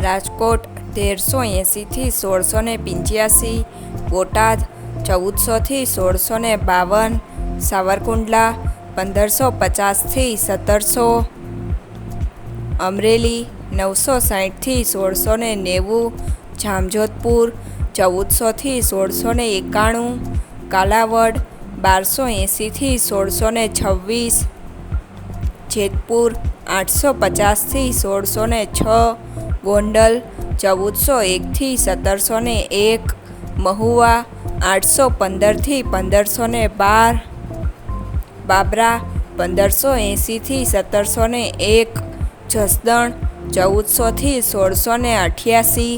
રાજકોટ તેરસો એંસીથી સોળસો ને પંચ્યાસી, બોટાદ ચૌદસોથી સોળસો ને બાવન, સાવરકુંડલા પંદરસો પચાસથી સત્તરસો, અમરેલી નવસો સાઠથી સોળસો ને નેવું, જામજોધપુર ચૌદસોથી સોળસો ને એકાણું, કાલાવડ બારસો એંસીથી સોળસો ને છવ્વીસ જેતપુર, આઠસો પચાસથી સોળસો ને છ, ગોંડલ, ચૌદસો એકથી સત્તરસો ને એક, મહુવા, આઠસો પંદરથી પંદરસો ને બાર, બાબરા, પંદરસો એંસીથી સત્તરસો ને એક, જસદણ, ચૌદસોથી સોળસો ને અઠ્યાસી